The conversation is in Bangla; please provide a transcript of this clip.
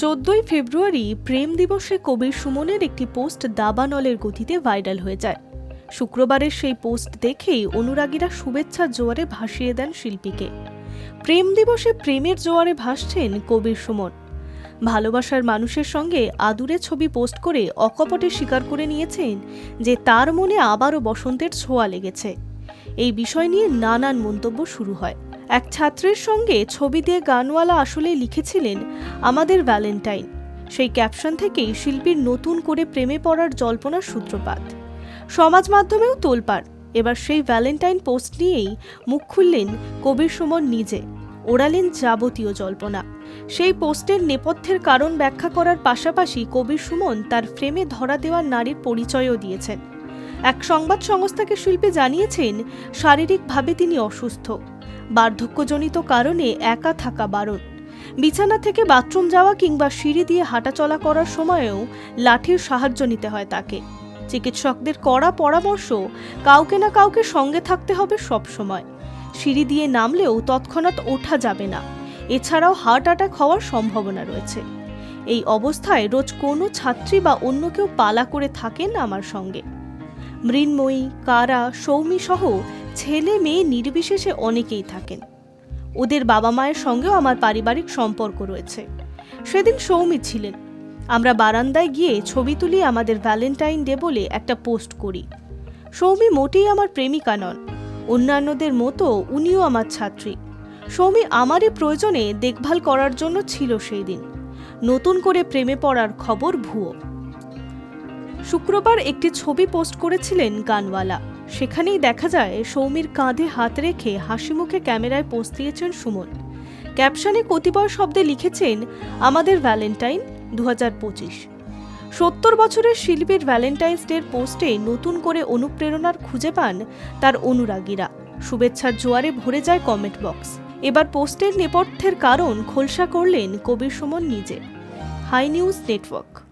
চোদ্দই ফেব্রুয়ারি প্রেম দিবসে কবির সুমনের একটি পোস্ট দাবানলের গতিতে ভাইরাল হয়ে যায়। শুক্রবারের সেই পোস্ট দেখেই অনুরাগীরা শুভেচ্ছার জোয়ারে ভাসিয়ে দেন শিল্পীকে। প্রেম দিবসে প্রেমের জোয়ারে ভাসছেন কবির সুমন। ভালোবাসার মানুষের সঙ্গে আদুরে ছবি পোস্ট করে অকপটে স্বীকার করে নিয়েছেন যে তার মনে আবারও বসন্তের ছোঁয়া লেগেছে। এই বিষয় নিয়ে নানান মন্তব্য শুরু হয়। এক ছাত্রের সঙ্গে ছবি দিয়ে গানওয়ালা আসলে লিখেছিলেন, আমাদের ভ্যালেন্টাইন। সেই ক্যাপশন থেকেই শিল্পীর নতুন করে প্রেমে পড়ার জল্পনার সূত্রপাত। সমাজ মাধ্যমেও তোলপাড়। এবার সেই ভ্যালেন্টাইন পোস্ট নিয়েই মুখ খুললেন কবির সুমন নিজে। ওড়ালেন যাবতীয় জল্পনা। সেই পোস্টের নেপথ্যের কারণ ব্যাখ্যা করার পাশাপাশি কবির সুমন তার ফ্রেমে ধরা দেওয়া নারীর পরিচয়ও দিয়েছেন। এক সংবাদ সংস্থাকে শিল্পী জানিয়েছেন, শারীরিকভাবে তিনি অসুস্থ। বার্ধক্যজনিত কারণে একা থাকা বারণ। বিছানা থেকে বাথরুম যাওয়া কিংবা সিঁড়ি দিয়ে হাঁটাচলা করার সময়েও লাঠির সাহায্য নিতে হয় তাকে। চিকিৎসকদের কড়া পরামর্শ, কাউকে না কাউকে সঙ্গে থাকতে হবে সব সময় সিঁড়ি দিয়ে নামলেও তৎক্ষণাৎ ওঠা যাবে না। এছাড়াও হার্ট অ্যাটাক হওয়ার সম্ভাবনা রয়েছে। এই অবস্থায় রোজ কোনো ছাত্রী বা অন্য কেউ পালা করে থাকেন আমার সঙ্গে। মৃন্ময়ী, কারা, সৌমি সহ ছেলে মেয়ে নির্বিশেষে অনেকেই থাকেন। ওদের বাবা মায়ের সঙ্গেও আমার পারিবারিক সম্পর্ক রয়েছে। সেদিন সৌমি ছিলেন। আমরা বারান্দায় গিয়ে ছবি তুলি আমাদের ভ্যালেন্টাইন ডে বলে একটা পোস্ট করি। সৌমি মোটেই আমার প্রেমিকা নন। অন্যান্যদের মতো উনিও আমার ছাত্রী। সৌমি আমারই প্রয়োজনে দেখভাল করার জন্য ছিল সেই দিন। নতুন করে প্রেমে পড়ার খবর ভুয়ো। শুক্রবার একটি ছবি পোস্ট করেছিলেন গানওয়ালা। সেখানেই দেখা যায় সৌমির কাঁধে হাত রেখে হাসি মুখে ক্যামেরায় পোস্ট দিয়েছেন সুমন। ক্যাপশনে কতিপয় শব্দে লিখেছেন, আমাদের ভ্যালেন্টাইন দু হাজার পঁচিশ। সত্তর বছরের শিল্পীর ভ্যালেন্টাইন্স ডের পোস্টে নতুন করে অনুপ্রেরণার খুঁজে পান তার অনুরাগীরা। শুভেচ্ছার জোয়ারে ভরে যায় কমেন্ট বক্স। এবার পোস্টের নেপথ্যের কারণ খোলসা করলেন কবির সুমন নিজে। Hi news network.